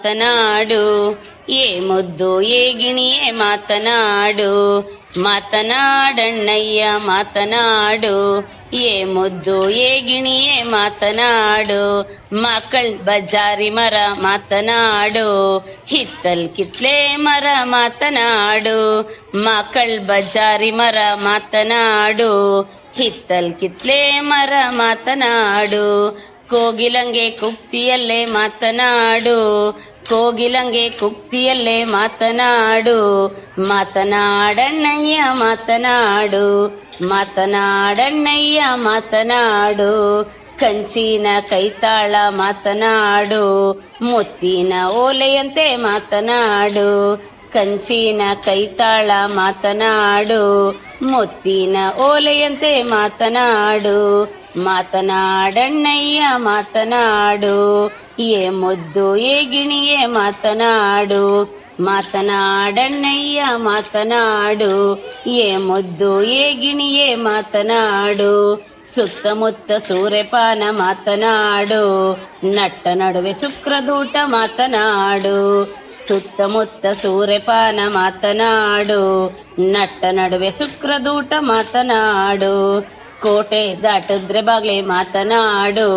ಮಾತನಾಡು. ಏ ಮುದ್ದು, ಏ ಗಿಣಿಯೇ ಮಾತನಾಡು. ಮಾತನಾಡಣ್ಣಯ್ಯ, ಮಾತನಾಡು. ಏ ಮುದ್ದು, ಏ ಗಿಣಿಯೇ ಮಾತನಾಡು. ಮಕ್ಕಳ್ ಬಜಾರಿ ಮರ ಮಾತನಾಡು. ಹಿತ್ತಲ್ ಕಿತ್ಲೆ ಮರ ಮಾತನಾಡು. ಮಕ್ಕಳ್ ಬಜಾರಿ ಮರ ಮಾತನಾಡು. ಹಿತ್ತಲ್ ಕಿತ್ಲೆ ಮರ ಮಾತನಾಡು. ಕೋಗಿಲಂಗೆ ಕುಕ್ತಿಯಲ್ಲೇ ಮಾತನಾಡು. ಕೋಗಿಲಂಗೆ ಕುಕ್ತಿಯಲ್ಲೇ ಮಾತನಾಡು. ಮಾತನಾಡಣ್ಣಯ್ಯ ಮಾತನಾಡು. ಮಾತನಾಡಣ್ಣಯ್ಯ, ಮಾತನಾಡು. ಕಂಚಿನ ಕೈತಾಳ ಮಾತನಾಡು. ಮುತ್ತಿನ ಓಲೆಯಂತೆ ಮಾತನಾಡು. ಕಂಚಿನ ಕೈತಾಳ ಮಾತನಾಡು. ಮುತ್ತಿನ ಓಲೆಯಂತೆ ಮಾತನಾಡು. ಮಾತನಾಡಣ್ಣಯ್ಯ, ಮಾತನಾಡು. ಏ ಮುದ್ದು, ಏ ಗಿಣಿಯೇ, ಮಾತನಾಡು. ಮಾತನಾಡಣ್ಣಯ್ಯ, ಮಾತನಾಡು. ಏ ಮುದ್ದು, ಏ ಗಿಣಿಯೇ, ಮಾತನಾಡು. ಸುತ್ತಮುತ್ತ ಸೂರ್ಯಪಾನ ಮಾತನಾಡು. ನಟ್ಟ ನಡುವೆ ಶುಕ್ರದೂಟ, ಮಾತನಾಡು. ಸುತ್ತಮುತ್ತ ಸೂರ್ಯಪಾನ ಮಾತನಾಡು. ನಟ್ಟ ನಡುವೆ ಶುಕ್ರದೂಟ, ಮಾತನಾಡು. ಕೋಟೆ ದಾಟಿದ್ರೆ ಬಾಗ್ಲೆ ಮಾತನಾಡು,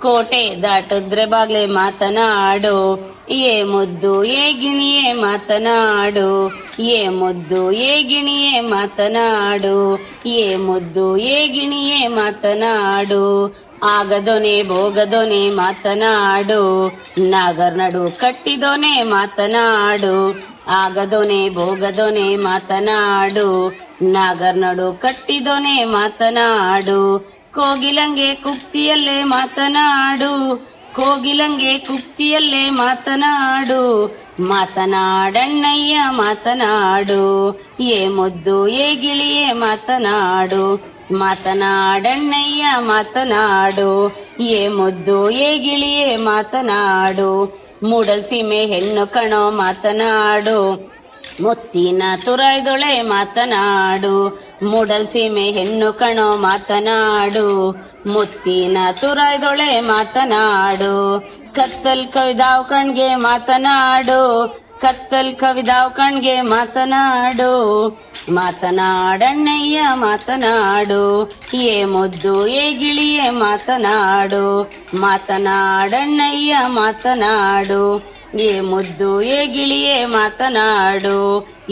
ಕೋಟೆ ದಾಟಿದ್ರೆ ಬಾಗ್ಲೆ ಮಾತನಾಡು, ಏ ಮುದ್ದು, ಏ ಗಿಣಿಯೇ ಮಾತನಾಡು, ಏ ಮುದ್ದು, ಏ ಗಿಣಿಯೇ ಮಾತನಾಡು, ಏ ಮುದ್ದು, ಏ ಗಿಣಿಯೇ ಮಾತನಾಡು ಆಗದೊನೆ ಭೋಗದೊನೆ ಮಾತನಾಡು. ನಾಗರ್ ನಡು ಕಟ್ಟಿದೊನೆ ಮಾತನಾಡು. ಆಗದೊನೆ ಭೋಗದೊನೆ ಮಾತನಾಡು. ನಾಗರ್ ನಡು ಕಟ್ಟಿದೊನೆ ಮಾತನಾಡು. ಕೋಗಿಲಂಗೆ ಕುಕ್ತಿಯಲ್ಲೇ ಮಾತನಾಡು. ಕೋಗಿಲಂಗೆ ಕುಪ್ತಿಯಲ್ಲೇ ಮಾತನಾಡು. ಮಾತನಾಡಣ್ಣಯ್ಯ, ಮಾತನಾಡು. ಏ ಮುದ್ದು, ಏ ಗಿಳಿಯೇ, ಮಾತನಾಡು. ಮಾತನಾಡಣ್ಣಯ್ಯ, ಮಾತನಾಡು. ಏ ಮುದ್ದು, ಏ ಗಿಳಿಯೇ, ಮಾತನಾಡು. ಮೂಡಲ್ಸೀಮೆ ಹೆಣ್ಣು ಕಣೋ, ಮಾತನಾಡು. ಮುತ್ತಿನ ತುರಾಯ್ದೊಳೆ ಮಾತನಾಡು, ಮೂಡಲ್ ಸೀಮೆ ಹೆಣ್ಣು ಕಣೋ ಮಾತನಾಡು, ಮುತ್ತಿನ ತುರೈದೊಳೆ ಮಾತನಾಡು, ಕತ್ತಲ್ ಕವಿದಾವ್ ಕಣ್ಗೆ ಮಾತನಾಡು, ಕತ್ತಲ್ ಕವಿದಾವ್ ಕಣ್ಗೆ ಮಾತನಾಡು, ಮಾತನಾಡಣ್ಣಯ್ಯ ಮಾತನಾಡು, ಏ ಮುದ್ದು, ಏ ಗಿಳಿಯೇ ಮಾತನಾಡು, ಮಾತನಾಡಣ್ಣಯ್ಯ ಮಾತನಾಡು. ಏ ಮುದ್ದು ಏ ಗಿಳಿಯೇ ಮಾತನಾಡು.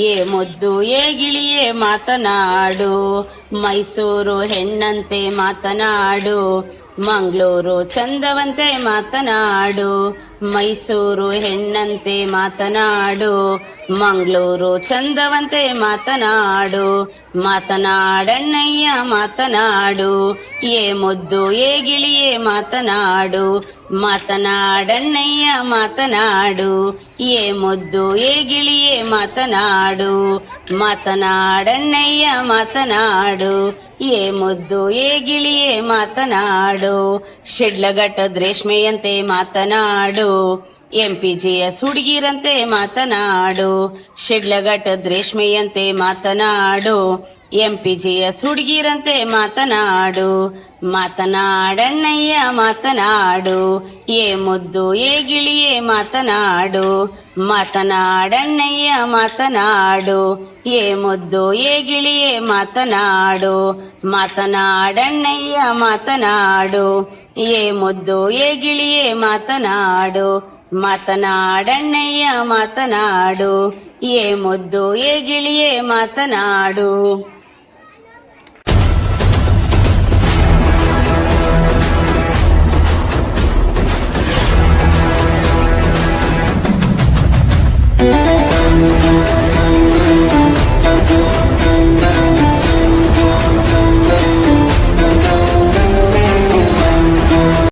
ಏ ಮುದ್ದು, ಏ ಗಿಳಿಯೇ ಮಾತನಾಡು. ಮೈಸೂರು ಹೆಣ್ಣಂತೆ ಮಾತನಾಡು. ಮಂಗಳೂರು ಚಂದವಂತೆ ಮಾತನಾಡು. ಮೈಸೂರು ಹೆಣ್ಣಂತೆ ಮಾತನಾಡು. ಮಂಗಳೂರು ಚಂದವಂತೆ ಮಾತನಾಡು. ಮಾತನಾಡಣ್ಣಯ್ಯ ಮಾತನಾಡು. ಏ ಮುದ್ದು, ಏ ಗಿಳಿಯೇ ಮಾತನಾಡು. ಮಾತನಾಡಣ್ಣಯ್ಯ ಮಾತನಾಡು. ಏ ಮುದ್ದು, ಏ ಗಿಳಿಯೇ ಮಾತನಾಡು. ಮಾತನಾಡಣ್ಣಯ್ಯ, ಮಾತನಾಡು. ಏ ಮುದ್ದು, ಏ ಗಿಳಿಯೇ, ಮಾತನಾಡು. ಶಿಡ್ಲಘಟ್ಟದ ರೇಷ್ಮೆಯಂತೆ ಮಾತನಾಡು. ಎಂ ಪಿ ಜಿ ಎಸ್ ಹುಡುಗಿರಂತೆ ಮಾತನಾಡು. ಶಿಡ್ಲಘಟ್ಟದ ರೇಷ್ಮೆಯಂತೆ ಮಾತನಾಡು. ಎಂ ಪಿ ಜಿ ಎಸ್ ಹುಡುಗಿರಂತೆ ಮಾತನಾಡು. ಮಾತನಾಡಣ್ಣಯ್ಯ, ಮಾತನಾಡು. ಏ ಮುದ್ದು, ಏ ಗಿಳಿಯೇ, ಮಾತನಾಡು. ಮಾತನಾಡಣ್ಣಯ್ಯ, ಮಾತನಾಡು. ಏ ಮುದ್ದು, ಏ ಗಿಳಿಯೇ, ಮಾತನಾಡು. ಮಾತನಾಡಣ್ಣಯ್ಯ, ಮಾತನಾಡು. ಏ ಮುದ್ದು, ಏ ಗಿಳಿಯೇ, ಮಾತನಾಡು. ಮಾತನಾಡಣ್ಣಯ್ಯ, ಮಾತನಾಡು. ಏ ಮುದ್ದು, ಏ ಗಿಳಿಯೇ, ಮಾತನಾಡು.